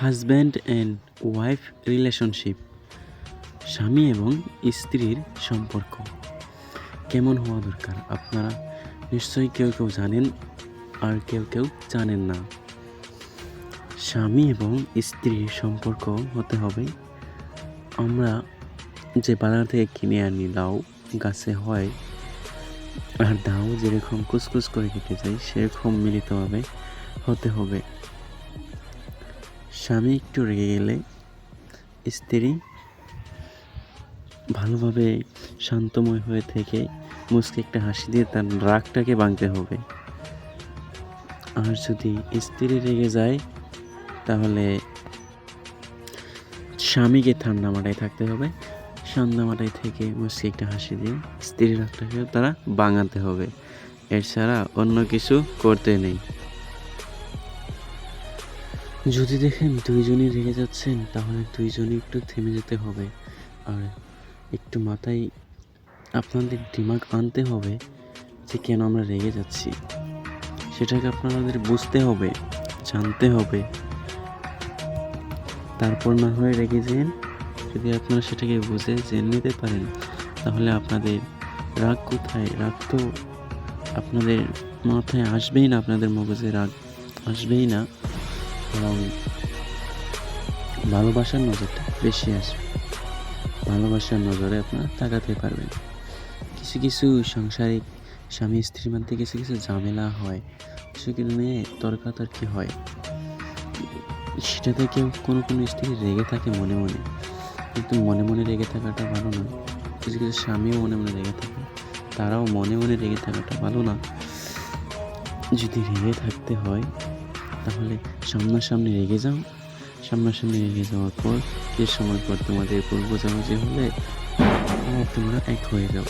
Husband and wife relationship, স্বামী এবং স্ত্রীর সম্পর্ক। কেমন হওয়া দরকার? আপনারা নিশ্চয়ই কেউ কেউ জানেন আর কেউ কেউ জানেন না। স্বামী এবং স্ত্রীর সম্পর্ক হতে হবে। আমরা যে বাজার থেকে কিনে আনি, লাউ গাছে হয় আর দাও যেরকম কুচকুচ করে কেটে যায়, সেরকম মিলিতভাবে হতে হবে। স্বামী একটু রেগে গেলে স্ত্রী ভালোভাবে শান্তময় হয়ে থেকে মুসকে একটা হাসি দিয়ে তার রাগটাকে ভাঙতে হবে। আর যদি স্ত্রী রেগে যায়, তাহলে স্বামীকে ঠান্ডা মাথায় থাকতে হবে। ঠান্ডা মাথায় থেকে মুসকে একটা হাসি দিয়ে স্ত্রীর রাগটাকে তারা বাঙাতে হবে। এছাড়া অন্য কিছু করতে নেই। যদি দেখেন দুইজনই রেগে যাচ্ছেন, তাহলে দুইজনই একটু থেমে যেতে হবে। আর একটু মাথায় আপনাদের দিমাগ আনতে হবে যে কেন আমরা রেগে যাচ্ছি। সেটাকে আপনাদের বুঝতে হবে, জানতে হবে। তারপর না হয় রেগে যেন যদি আপনারা সেটাকে বুঝে জেনে নিতে পারেন, তাহলে আপনাদের রাগ কোথায়? রাগ তো আপনাদের মাথায় আসবেই না, আপনাদের মগজে রাগ আসবেই না। এবং ভালোবাসার নজরটা বেশি আসবে। ভালোবাসার নজরে আপনারা তাকাতে পারবেন। কিছু কিছু সাংসারিক স্বামী, স্ত্রীর মধ্যে কিছু কিছু ঝামেলা হয় সেগুলো নিয়ে তর্কাতর্কি হয়। সেটাতে কেউ কোনো কোনো স্ত্রী রেগে থাকে মনে মনে। কিন্তু মনে মনে রেগে থাকাটা ভালো না। কিছু কিছু স্বামীও মনে মনে রেগে থাকে। তারাও মনে মনে রেগে থাকাটা ভালো না। যদি রেগে থাকতে হয় তাহলে সামনাসামনি রেগে যাও। সামনাসামনি রেগে যাওয়ার পর কিছু সময় পর তোমাদের ভুল বোঝাবুঝি হলে তোমরা এক হয়ে যাও।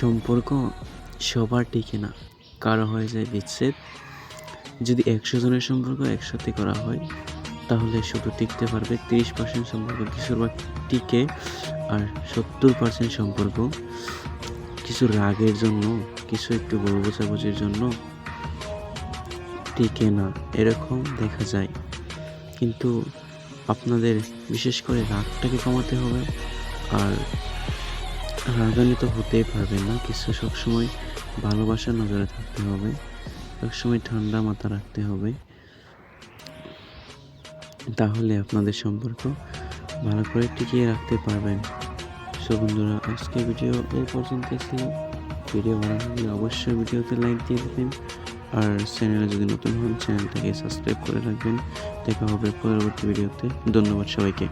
সম্পর্ক সবার টিকে না। কারও হয়ে যায় বিচ্ছেদ। যদি একশো জনের সম্পর্ক একসাথে করা হয়, তাহলে শুধু টিকতে পারবে তিরিশ পার্সেন্ট সম্পর্ক বেশিরভাগ টিকে, আর সত্তর পার্সেন্ট সম্পর্ক। কিছু রাগের জন্য, কিছু একটু বড় জন্য টিকে না, এরকম দেখা যায়। কিন্তু আপনাদের বিশেষ করে রাগটাকে কমাতে হবে, আর রাগান্বিত হতেই পারবে না। কিছু সবসময় ভালোবাসার নজরে থাকতে হবে, সবসময় ঠান্ডা মাথা রাখতে হবে। তাহলে আপনাদের সম্পর্ক ভালো করে টিকিয়ে রাখতে পারবেন। সো বন্ধুরা আজকে ভিডিও এই পর্যন্ত ছিল। ভিডিও ভালো লাগলে অবশ্যই ভিডিওতে লাইক দিয়ে দেবেন। আর চ্যানেলে যদি নতুন হন চ্যানেলটাকে সাবস্ক্রাইব করে রাখবেন। দেখা হবে পরবর্তী ভিডিওতে। ধন্যবাদ সবাইকে।